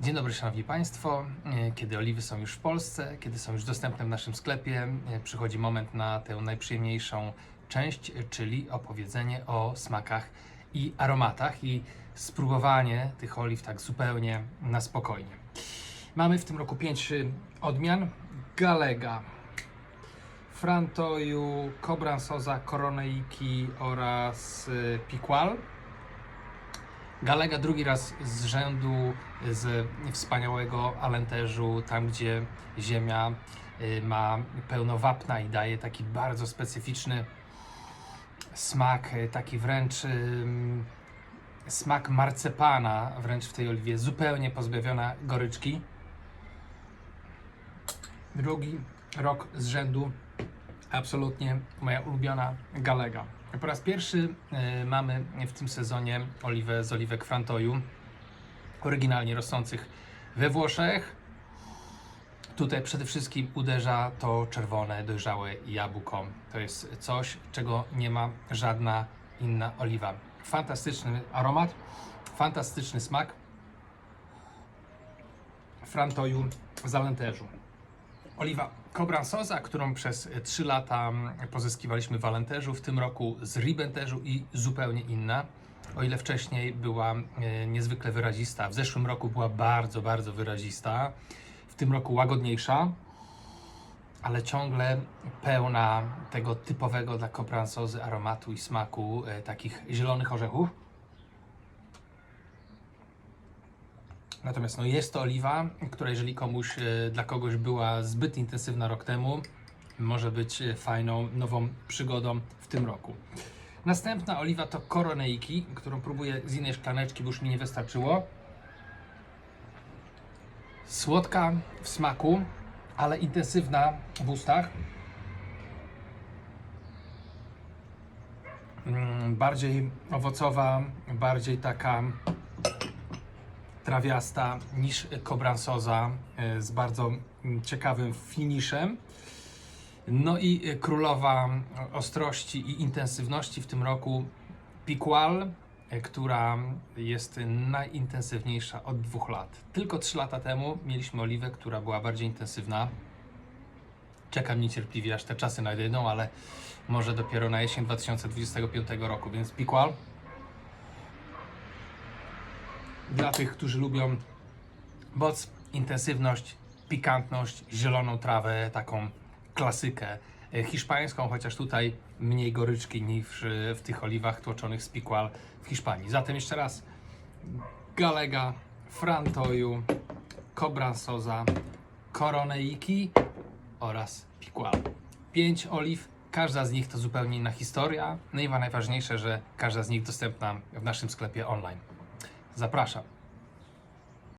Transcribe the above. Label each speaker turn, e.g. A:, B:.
A: Dzień dobry Szanowni Państwo. E, Kiedy oliwy są już w Polsce, kiedy są już dostępne w naszym sklepie, e, przychodzi moment na tę najprzyjemniejszą część, e, czyli opowiedzenie o smakach i aromatach i spróbowanie tych oliw tak zupełnie na spokojnie. Mamy w tym roku pięć y, odmian. Galega, Frantoju, Cobransoza, Coroneiki oraz y, Piqual. Galega drugi raz z rzędu z wspaniałego Alenteżu, tam gdzie ziemia y, ma pełno wapna i daje taki bardzo specyficzny smak, y, taki wręcz smak marcepana, wręcz w tej oliwie, zupełnie pozbawiona goryczki. Drugi rok z rzędu, absolutnie moja ulubiona galega. Po raz pierwszy y, mamy w tym sezonie oliwę z oliwek Frantoju, oryginalnie rosnących we Włoszech. Tutaj przede wszystkim uderza to czerwone, dojrzałe jabłko. To jest coś, czego nie ma żadna inna oliwa. Fantastyczny aromat, fantastyczny smak Frantoju z Alenteżu. Oliwa Cobransosa, którą przez 3 lata pozyskiwaliśmy w Alenteżu, w tym roku z Ribenteżu i zupełnie inna. O ile wcześniej była e, niezwykle wyrazista, w zeszłym roku była bardzo, bardzo wyrazista, w tym roku łagodniejsza, ale ciągle pełna tego typowego dla Cobransozy aromatu i smaku e, takich zielonych orzechów. Natomiast no, jest to oliwa, która jeżeli komuś, e, dla kogoś była zbyt intensywna rok temu, może być e, fajną, nową przygodą w tym roku. Następna oliwa to Coroneiki, którą próbuję z innej szklaneczki, bo już mi nie wystarczyło. Słodka w smaku, ale intensywna w ustach. Mm, Bardziej owocowa, bardziej taka trawiasta niż Cobransoza e, z bardzo mm, ciekawym finiszem. No i e, królowa ostrości i intensywności w tym roku Piqual, e, która jest najintensywniejsza od dwóch lat. Tylko trzy lata temu mieliśmy oliwę, która była bardziej intensywna. Czekam niecierpliwie, aż te czasy nadejdą, ale może dopiero na jesień 2025 roku, więc Piqual dla tych, którzy lubią moc, intensywność, pikantność, zieloną trawę, taką klasykę e, hiszpańską, chociaż tutaj mniej goryczki niż e, w tych oliwach tłoczonych z Piqual w Hiszpanii. Zatem jeszcze raz Galega, Frantoju, Cobransoza, Coroneiki oraz Piqual. Pięć oliw, każda z nich to zupełnie inna historia. No i najważniejsze, że każda z nich dostępna w naszym sklepie online. Zapraszam.